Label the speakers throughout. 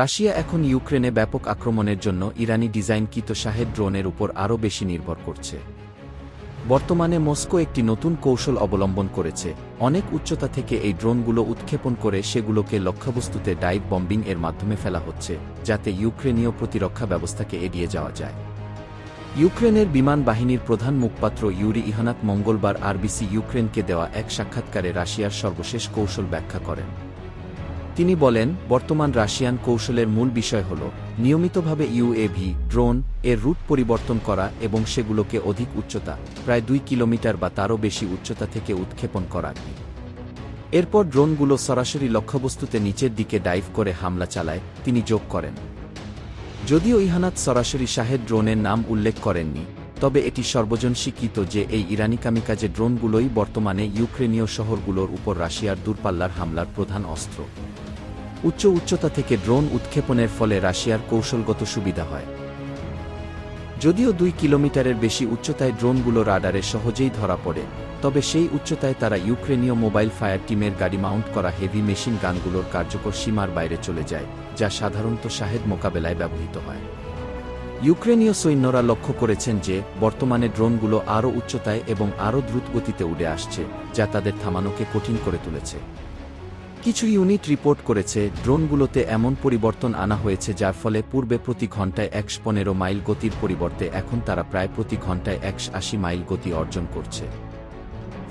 Speaker 1: Russia এখন ইউক্রেনে ব্যাপক আক্রমণের জন্য ইরানি ডিজাইনকৃত শাহেদ ড্রোনের উপর আরও বেশি নির্ভর করছে। বর্তমানে মস্কো একটি নতুন কৌশল অবলম্বন করেছে। অনেক উচ্চতা থেকে এই ড্রোনগুলো উৎক্ষেপণ করে সেগুলোকে লক্ষ্যবস্তুতে ডাইভ বম্বিং এর মাধ্যমে ফেলা হচ্ছে, যাতে ইউক্রেনীয় প্রতিরক্ষা ব্যবস্থাকে এড়িয়ে যাওয়া যায়। ইউক্রেনের বিমান বাহিনীর প্রধান মুখপাত্র ইউরি ইহানাত মঙ্গলবার আরবিসি ইউক্রেনকে দেওয়া এক সাক্ষাৎকারে রাশিয়ার সর্বশেষ কৌশল ব্যাখ্যা করেন। তিনি বলেন, বর্তমান রাশিয়ান কৌশলের মূল বিষয় হল, নিয়মিতভাবে ইউএভি ড্রোন, এর রুট পরিবর্তন করা এবং সেগুলোকে অধিক উচ্চতা, প্রায় দুই কিলোমিটার বা তারও বেশি উচ্চতা থেকে উৎক্ষেপণ করা। এরপর ড্রোনগুলো সরাসরি লক্ষ্যবস্তুতে নিচের দিকে ডাইভ করে হামলা চালায়, তিনি যোগ করেন। যদিও ইহানাত সরাসরি শাহেদ ড্রোনের নাম উল্লেখ করেননি তবে এটি সর্বজন স্বীকৃত যে এই ইরানি কামিকাজে ড্রোনগুলোই বর্তমানে ইউক্রেনীয় শহরগুলোর উপর রাশিয়ার দূরপাল্লার হামলার প্রধান অস্ত্র। উচ্চ উচ্চতা থেকে ড্রোন উৎক্ষেপণের ফলে রাশিয়ার কৌশলগত সুবিধা হয়। যদিও দুই কিলোমিটারের বেশি উচ্চতায় ড্রোনগুলো রাডারে সহজেই ধরা পড়ে, তবে সেই উচ্চতায় তারা ইউক্রেনীয় মোবাইল ফায়ার টিমের গাড়ি মাউন্ট করা হেভি মেশিন গানগুলোর কার্যকর সীমার বাইরে চলে যায়, যা সাধারণত শাহেদ মোকাবেলায় ব্যবহৃত হয়। ইউক্রেনীয় সৈন্যরা লক্ষ্য করেছেন যে, বর্তমানে ড্রোনগুলো আরও উচ্চতায় এবং আরও দ্রুত গতিতে উড়ে আসছে, যা তাদের থামানোকে কঠিন করে তুলেছে। কিছু ইউনিট রিপোর্ট করেছে, ড্রোনগুলোতে এমন পরিবর্তন আনা হয়েছে যার ফলে পূর্বে প্রতি ঘন্টায় একশ পনেরো মাইল গতির পরিবর্তে এখন তারা প্রায় প্রতি ঘন্টায় একশ আশি মাইল গতি অর্জন করছে।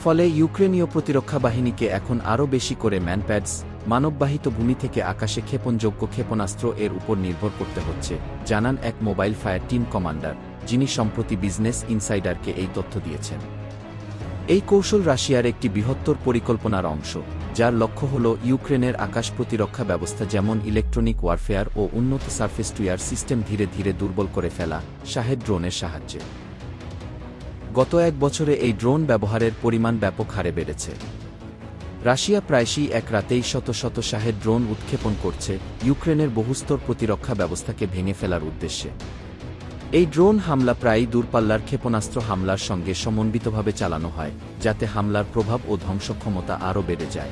Speaker 1: ফলে ইউক্রেনীয় প্রতিরক্ষা বাহিনীকে এখন আরও বেশি করে ম্যানপ্যাডস মানববাহিত ভূমি থেকে আকাশে ক্ষেপণযোগ্য ক্ষেপণাস্ত্র এর উপর নির্ভর করতে হচ্ছে, জানান এক মোবাইল ফায়ার টিম কমান্ডার, যিনি সম্প্রতি বিজনেস ইনসাইডারকে এই তথ্য দিয়েছেন। এই কৌশল রাশিয়ার একটি বৃহত্তর পরিকল্পনার অংশ, যার লক্ষ্য হল ইউক্রেনের আকাশ প্রতিরক্ষা ব্যবস্থা যেমন ইলেকট্রনিক ওয়ারফেয়ার ও উন্নত সার্ফেস টুয়ার সিস্টেম ধীরে ধীরে দুর্বল করে ফেলা শাহেদ ড্রোনের সাহায্যে। গত এক বছরে এই ড্রোন ব্যবহারের পরিমাণ ব্যাপক হারে বেড়েছে। রাশিয়া প্রায়শই এক রাতেই শত শত শাহের ড্রোন উৎক্ষেপণ করছে ইউক্রেনের বহুস্তর প্রতিরক্ষা ব্যবস্থাকে ভেঙে ফেলার উদ্দেশ্যে। এই ড্রোন হামলা প্রায়ই দূরপাল্লার ক্ষেপণাস্ত্র হামলার সঙ্গে সমন্বিতভাবে চালানো হয়, যাতে হামলার প্রভাব ও ধ্বংসক্ষমতা আরও বেড়ে যায়।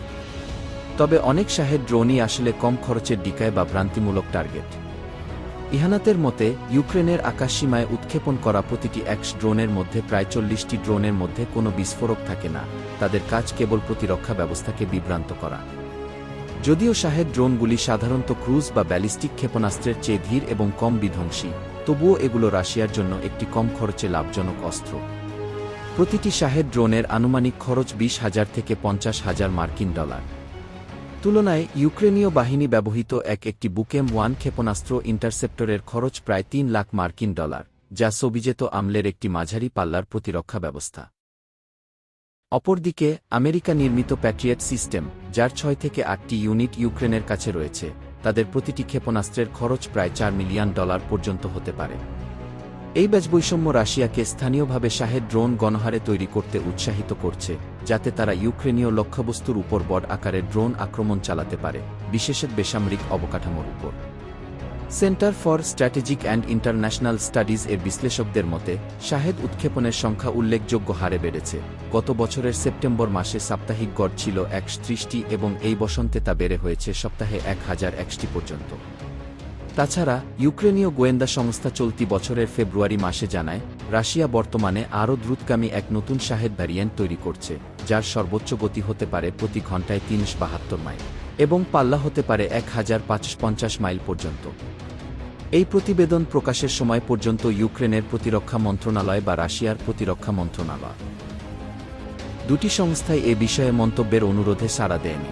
Speaker 1: তবে অনেক শাহের ড্রোনই আসলে কম খরচের ডিকায় বা ভ্রান্তিমূলক টার্গেট। ইহানাতের মতে, ইউক্রেনের আকাশসীমায় উৎক্ষেপণ করা প্রতিটি এক্স ড্রোনের মধ্যে প্রায় চল্লিশটি ড্রোনের মধ্যে কোনো বিস্ফোরক থাকে না। তাদের কাজ কেবল প্রতিরক্ষা ব্যবস্থাকে বিভ্রান্ত করা। যদিও শাহেদ ড্রোনগুলি সাধারণত ক্রুজ বা ব্যালিস্টিক ক্ষেপণাস্ত্রের চেয়ে ধীর এবং কম বিধ্বংসী, তবুও এগুলো রাশিয়ার জন্য একটি কম খরচে লাভজনক অস্ত্র। প্রতিটি শাহেদ ড্রোনের আনুমানিক খরচ বিশ হাজার থেকে পঞ্চাশ হাজার মার্কিন ডলার। তুলনায় ইউক্রেনীয় বাহিনী ব্যবহৃত এক একটি বুকেম ওয়ান ক্ষেপণাস্ত্র ইন্টারসেপ্টরের খরচ প্রায় তিন লাখ মার্কিন ডলার, যা সোভিজেত আমলের একটি মাঝারি পাল্লার প্রতিরক্ষা ব্যবস্থা। অপরদিকে, আমেরিকা নির্মিত প্যাট্রিয়েট সিস্টেম, যার ছয় থেকে আটটি ইউনিট ইউক্রেনের কাছে রয়েছে, তাদের প্রতিটি ক্ষেপণাস্ত্রের খরচ প্রায় চার মিলিয়ন ডলার পর্যন্ত হতে পারে। এই ব্যাচবৈষম্য রাশিয়াকে স্থানীয়ভাবে শাহেদ ড্রোন গণহারে তৈরি করতে উৎসাহিত করছে, যাতে তারা ইউক্রেনীয় লক্ষ্যবস্তুর উপর বড় আকারে ড্রোন আক্রমণ চালাতে পারে, বিশেষত বেসামরিক অবকাঠামোর উপর। Center for Strategic and International Studies এর বিশ্লেষকদের মতে, শাহেদ উৎক্ষেপণের সংখ্যা উল্লেখযোগ্য হারে বেড়েছে। গত বছরের সেপ্টেম্বর মাসে সাপ্তাহিক গড় ছিল একত্রিশটি এবং এই বসন্তে তা বেড়ে হয়েছে সপ্তাহে এক হাজার একটি পর্যন্ত। তাছাড়া, ইউক্রেনীয় গোয়েন্দা সংস্থা চলতি বছরের ফেব্রুয়ারি মাসে জানায়, রাশিয়া বর্তমানে আরও দ্রুতগামী এক নতুন শাহেদ ভ্যারিয়েন্ট তৈরি করছে, যার সর্বোচ্চ গতি হতে পারে প্রতি ঘন্টায় তিনশ বাহাত্তর মাইল এবং পাল্লা হতে পারে এক হাজার পঞ্চাশ মাইল পর্যন্ত। এই প্রতিবেদন প্রকাশের সময় পর্যন্ত ইউক্রেনের প্রতিরক্ষা মন্ত্রণালয় বা রাশিয়ার প্রতিরক্ষা মন্ত্রণালয়। দুটি সংস্থাই এ বিষয়ে মন্তব্যের অনুরোধে সাড়া দেয়নি।